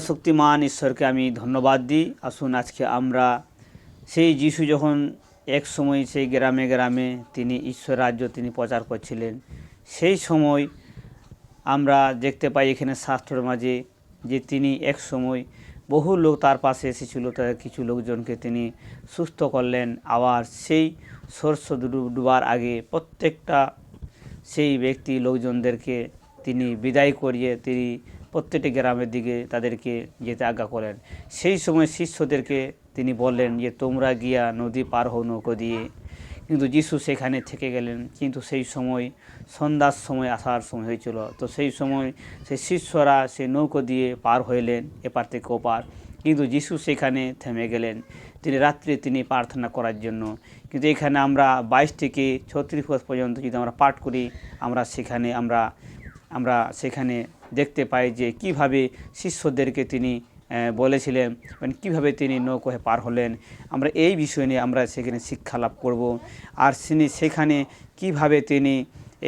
শক্তিমান ঈশ্বরকে আমি ধন্যবাদ দিই। আসুন আজকে আমরা সেই যিশু যখন এক সময় সেই গ্রামে গ্রামে তিনি ঈশ্বর রাজ্য তিনি প্রচার করছিলেন, সেই সময় আমরা দেখতে পাই এখানে শাস্ত্রের মাঝে যে তিনি এক সময় বহু লোক তার পাশে এসেছিল তাদের কিছু লোকজনকে তিনি সুস্থ করলেন। আবার সেই ডুব- ডুবার আগে প্রত্যেকটা সেই ব্যক্তি, লোকজনদেরকে তিনি বিদায় করিয়ে তিনি প্রত্যেকটি গ্রামের দিকে তাদেরকে যেতে আজ্ঞা করেন। সেই সময় শিষ্যদেরকে তিনি বললেন যে, তোমরা গিয়া নদী পার হও নৌকো দিয়ে। কিন্তু যিশু সেখানে থেকে গেলেন। কিন্তু সেই সময় সন্ধ্যার সময় আসার সময় হয়েছিল। তো সেই সময় সেই শিষ্যরা সেই নৌকো দিয়ে পার হইলেন এপার থেকে ওপার। কিন্তু যিশু সেখানে থেমে গেলেন। তিনি রাত্রে তিনি প্রার্থনা করার জন্য। কিন্তু এখানে আমরা বাইশ থেকে ছত্রিশ পর্যন্ত যদি আমরা পাঠ করি, আমরা সেখানে আমরা আমরা সেখানে দেখতে পাই যে কীভাবে শিষ্যদেরকে তিনি বলেছিলেন মানে কীভাবে তিনি নৌকোহে পার হলেন। আমরা এই বিষয় নিয়ে আমরা সেখানে শিক্ষা লাভ করব। আর তিনি সেখানে কীভাবে তিনি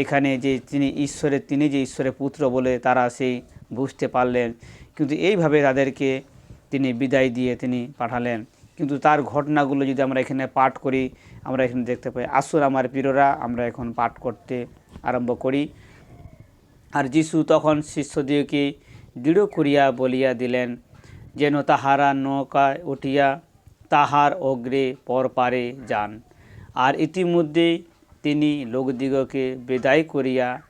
এখানে যে তিনি ঈশ্বরের তিনি যে ঈশ্বরের পুত্র বলে তারা সেই বুঝতে পারলেন, কিন্তু এইভাবে তাদেরকে তিনি বিদায় দিয়ে তিনি পাঠালেন। কিন্তু তার ঘটনাগুলো যদি আমরা এখানে পাঠ করি, আমরা এখানে দেখতে পাই, আসুন আমার প্রিয়রা, আমরা এখন পাঠ করতে আরম্ভ করি। আর যিশু তখন শিষ্যদিগকে দৃঢ় করিয়া বলিয়া দিলেন, যেন তাহারা নৌকায় উঠিয়া তাহার অগ্রে পরপারে যান। আর ইতিমধ্যে তিনি লোকদিগকে বিদায় করিয়া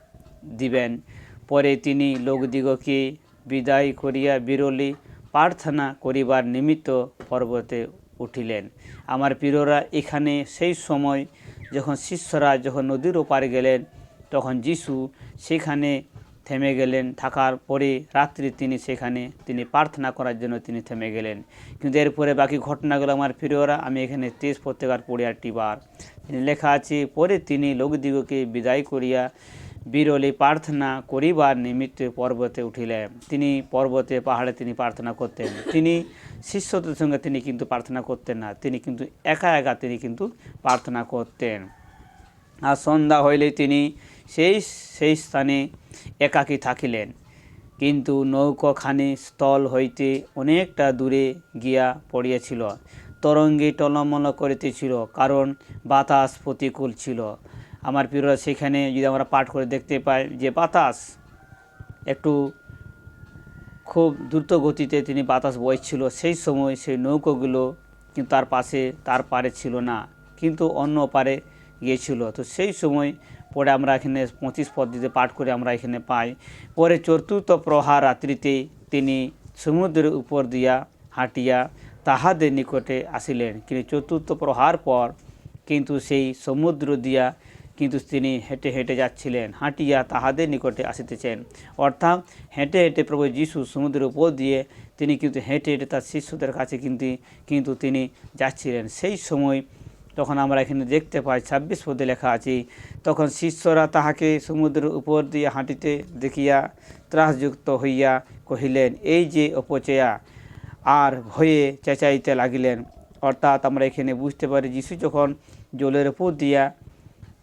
দিবেন। পরে তিনি লোকদিগকে বিদায় করিয়া বিরলি প্রার্থনা করিবার নিমিত্ত পর্বতে উঠিলেন। আমার প্রিয়রা, এখানে সেই সময় যখন শিষ্যরা যখন নদীর ওপারে গেলেন, তখন যিশু সেখানে থেমে গেলেন। থাকার পরে রাত্রি তিনি সেখানে, তিনি প্রার্থনা করার জন্য তিনি থেমে গেলেন। কিন্তু এরপরে বাকি ঘটনাগুলো আমার প্রিয়রা, আমি এখানে তেজ পত্রিকার পড়ে বার। তিনি লেখা আছে, পরে তিনি লোকদিগকে বিদায় করিয়া বিরলে প্রার্থনা করিবার নিমিত্তে পর্বতে উঠিলেন। তিনি পর্বতে, পাহাড়ে তিনি প্রার্থনা করতেন। তিনি শিষ্যদের সঙ্গে তিনি কিন্তু প্রার্থনা করতেন না। তিনি কিন্তু একা একা তিনি কিন্তু প্রার্থনা করতেন। আর সন্ধ্যা হইলে তিনি সেই সেই স্থানে একাকী থাকিলেন। কিন্তু নৌকাখানি স্থল হইতে অনেকটা দূরে গিয়া পড়িয়াছিল। তরঙ্গে টলমল করিতেছিল, কারণ বাতাস প্রতিকূল ছিল। আমার প্রিয়রা, সেখানে যদি আমরা পাঠ করে দেখতে পাই যে বাতাস একটু খুব দ্রুত গতিতে তিনি বাতাস বইছিল, সেই সময় সেই নৌকোগুলো কিন্তু তার পাশে, তার পারে ছিল না, কিন্তু অন্য পারে গিয়েছিল। তো সেই সময় পরে আমরা এখানে পঁচিশ পদ্ধতিতে পাঠ করে আমরা এখানে পাই। পরে চতুর্থ প্রহার রাত্রিতে তিনি সমুদ্রের উপর দিয়া হাঁটিয়া তাহাদের নিকটে আসিলেন। কিন্তু চতুর্থ প্রহার পর কিন্তু সেই সমুদ্র দিয়া কিন্তু তিনি হেঁটে হেঁটে যাচ্ছিলেন, হাঁটিয়া তাহাদের নিকটে আসিতেছেন। অর্থাৎ হেঁটে হেঁটে প্রভু যিশু সমুদ্রের উপর দিয়ে তিনি কিন্তু হেঁটে হেঁটে তার শিষ্যদের কাছে কিন্তু কিন্তু তিনি যাচ্ছিলেন। সেই সময় তখন আমরা এখানে দেখতে পাই, ছাব্বিশ পদে লেখা আছে, তখন শিষ্যরা তাহাকে সমুদ্রের উপর দিয়ে হাঁটিতে দেখিয়া ত্রাসযুক্ত হইয়া কহিলেন, এই যে অপচয়া, আর ভয়ে চেঁচাইতে লাগিলেন। অর্থাৎ আমরা এখানে বুঝতে পারি, যিশু যখন জলের উপর দিয়া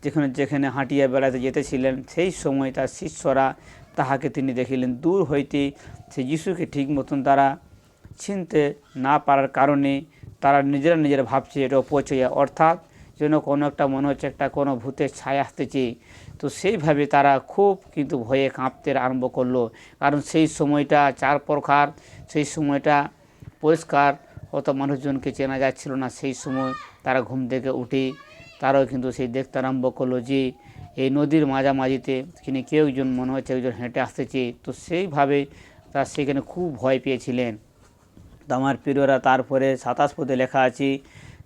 যেখানে যেখানে হাঁটিয়া বেড়াতে যেতেছিলেন, সেই সময় তার শিষ্যরা তাহাকে তিনি দেখিলেন, দূর হইতে সে যিশুকে ঠিক মতন তারা চিনতে না পারার কারণে তারা নিজেরা নিজেরা ভাবছে এটা অপচয়া অর্থাৎ যেন কোনো একটা মনে হচ্ছে একটা কোনো ভূতের ছায়া আসতেছে। তো সেইভাবে তারা খুব কিন্তু ভয়ে কাঁপতে আরম্ভ করল। কারণ সেই সময়টা চার প্রকার, সেই সময়টা পরিষ্কার, অত মানুষজনকে চেনা যাচ্ছিল না। সেই সময় তারা ঘুম থেকে উঠে তারাও কিন্তু সেই দেখতে আরম্ভ করল যে, এই নদীর মাঝামাঝিতে তিনি কেউ একজন মনে হচ্ছে একজন হেঁটে আসতেছে। তো সেইভাবে তারা সেখানে খুব ভয় পেয়েছিলেন। তো আমার প্রিয়রা তারপরে সাতাশ পদে লেখা আছে,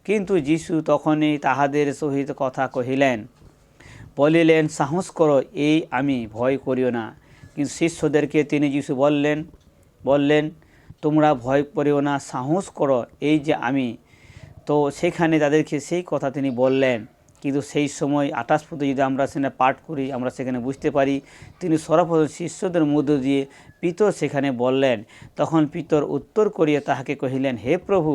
কিন্তু যিশু তখনই তাহাদের সহিত কথা কহিলেন, বলিলেন, সাহস করো, এই আমি ভয় করিও না। কিন্তু শিষ্যদেরকে তিনি যিশু বললেন বললেন, তোমরা ভয় করিও না, সাহস করো, এই যে আমি। তো সেখানে তাদেরকে সেই কথা তিনি বললেন। কিন্তু সেই সময় আঠাশ পদে যদি আমরা সেখানে পাঠ করি, আমরা সেখানে বুঝতে পারি, তিনি সর্বপ্রথম শিষ্যদের মধ্য দিয়ে পিতর সেখানে বললেন, তখন পিতর উত্তর করিয়া তাহাকে কহিলেন, হে প্রভু,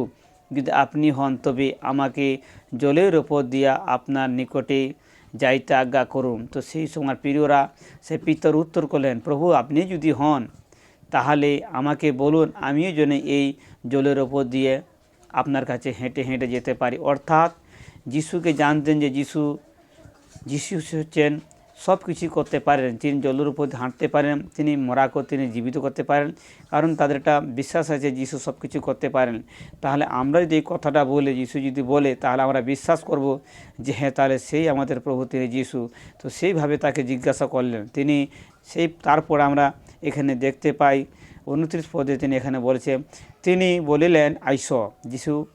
যদি আপনি হন, তবে আমাকে জলের ওপর দিয়া আপনার নিকটে যাইতে আজ্ঞা করুন। তো সেই সময় প্রিয়রা, সে পিতর উত্তর করলেন, প্রভু, আপনি যদি হন, তাহলে আমাকে বলুন, আমিও যেন এই জলের ওপর দিয়ে আপনার কাছে হেঁটে হেঁটে যেতে পারি। অর্থাৎ যিশুকে জানতেন যে যিশু যিশু হচ্ছেন সব কিছুই করতে পারেন। তিনি জলের উপর হাঁটতে পারেন, তিনি মরাকে তিনি জীবিত করতে পারেন। কারণ তাদের একটা বিশ্বাস আছে, যিশু সব কিছু করতে পারেন। তাহলে আমরা যদি এই কথাটা বলে, যিশু যদি বলে, তাহলে আমরা বিশ্বাস করব যে হ্যাঁ তাহলে সেই আমাদের প্রভু তিনি যিশু। তো সেইভাবে তাকে জিজ্ঞাসা করলেন। তিনি সেই, তারপর আমরা এখানে দেখতে পাই, উনত্রিশ পদে তিনি এখানে বলেছে, তিনি বলিলেন, আইস। যিশু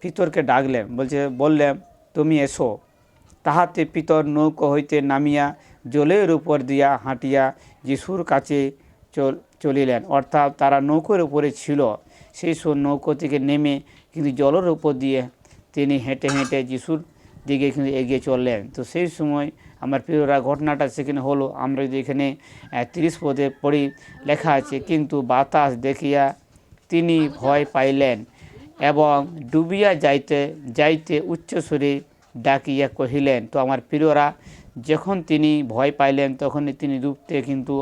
পিতরকে ডাকলেন, বলছে, বললেন তুমি এসো। তাহাতে পিতর নৌকো হইতে নামিয়া জলের উপর দিয়া হাঁটিয়া যিশুর কাছে চল চলিলেন। অর্থাৎ তারা নৌকোর উপরে ছিল। সেই সব নৌকো থেকে নেমে কিন্তু জলের উপর দিয়ে তিনি হেঁটে হেঁটে যিশুর দিকে কিন্তু এগিয়ে চললেন। তো সেই সময় আমার প্রিয়রা, ঘটনাটা সেখানে হলো। আমরা যদি এখানে তিরিশ পদে পড়ি, লেখা আছে, কিন্তু বাতাস দেখিয়া তিনি ভয় পাইলেন। এবং ডুবিয়া যাইতে যাইতে উচ্চস্বরে ডাকিয়া কহিলেন, তো আমার প্রিয়রা, যখন তিনি ভয় পাইলেন, তখনই তিনি ডুবতে কিন্তু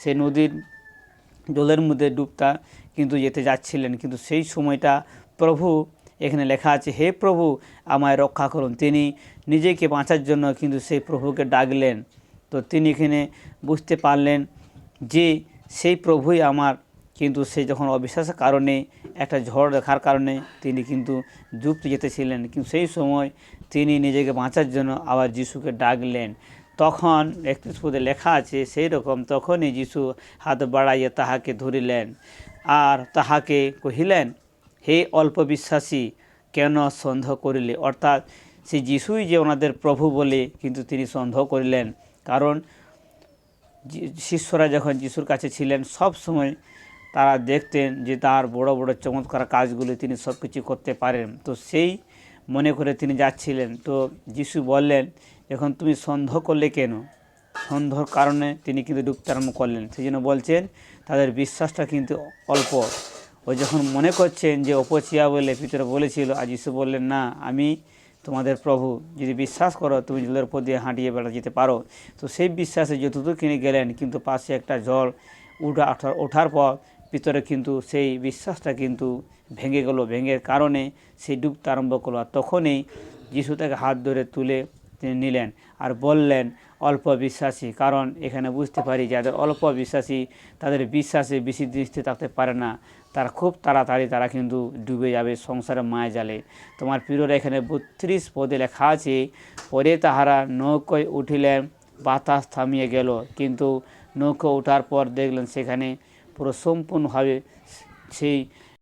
সে নদীর জলের মধ্যে ডুবতা কিন্তু যেতে যাচ্ছিলেন। কিন্তু সেই সময়টা প্রভু এখানে লেখা আছে, হে প্রভু, আমায় রক্ষা করুন। তিনি নিজেকে বাঁচার জন্য কিন্তু সেই প্রভুকে ডাকলেন। তো তিনি এখানে বুঝতে পারলেন যে সেই প্রভুই আমার, কিন্তু সে যখন অবিশ্বাসের কারণে একটা ঝড় দেখার কারণে তিনি কিন্তু ডুবতে যেতেছিলেন কিন্তু সেই সময় তিনি নিজেকে বাঁচার জন্য আবার যিশুকে ডাকলেন। তখন একত্রিশ পদে লেখা আছে, সেই রকম তখনই যিশু হাত বাড়াইয়া তাহাকে ধরিলেন আর তাহাকে কহিলেন, হে অল্প বিশ্বাসী, কেন সন্দেহ করিলে? অর্থাৎ সেই যিশুই যে ওনাদের প্রভু বলে কিন্তু তিনি সন্দেহ করিলেন। কারণ শিষ্যরা যখন যিশুর কাছে ছিলেন, সব সময় তারা দেখতেন যে তার বড় বড় চমৎকার কাজগুলি তিনি সব কিছু করতে পারেন। তো সেই মনে করে তিনি যাচ্ছিলেন। তো যিশু বললেন, এখন তুমি সন্দেহ করলে কেন? সন্দেহর কারণে তিনি কিন্তু ডুবতে আরম্ভ করলেন। সেই জন্য বলছেন, তাদের বিশ্বাসটা কিন্তু অল্প। ও যখন মনে করছেন যে অপচিয়া বলে ভিতরে বলেছিল, আর যিশু বললেন, না, আমি তোমাদের প্রভু। যদি বিশ্বাস করো, তুমি জলের উপর দিয়ে হাঁটিয়ে বেড়া যেতে পারো। তো সেই বিশ্বাসে যতদূর কিনে গেলেন, কিন্তু পাশে একটা জল উঠা ওঠার পর ভিতরে কিন্তু সেই বিশ্বাসটা কিন্তু ভেঙে গেল ভেঙে কারণে সে ডুবতে আরম্ভ করল। আর তখনই যিশু তাকে হাত ধরে তুলে তিনি নিলেন আর বললেন, অল্প বিশ্বাসী, কারণ এখানে বুঝতে পারি যাদের অল্প বিশ্বাসী, তাদের বিশ্বাসে বেশি দৃষ্টি থাকতে পারে না। তারা খুব তাড়াতাড়ি তারা কিন্তু ডুবে যাবে সংসারে মায়া জালে। তোমার প্রিয়রা এখানে বত্রিশ পদে লেখা আছে, পরে তাহারা নৌকোয় উঠিলেন, বাতাস থামিয়ে গেল। কিন্তু নৌকো ওঠার পর দেখলেন সেখানে পুরো সম্পূর্ণভাবে সেই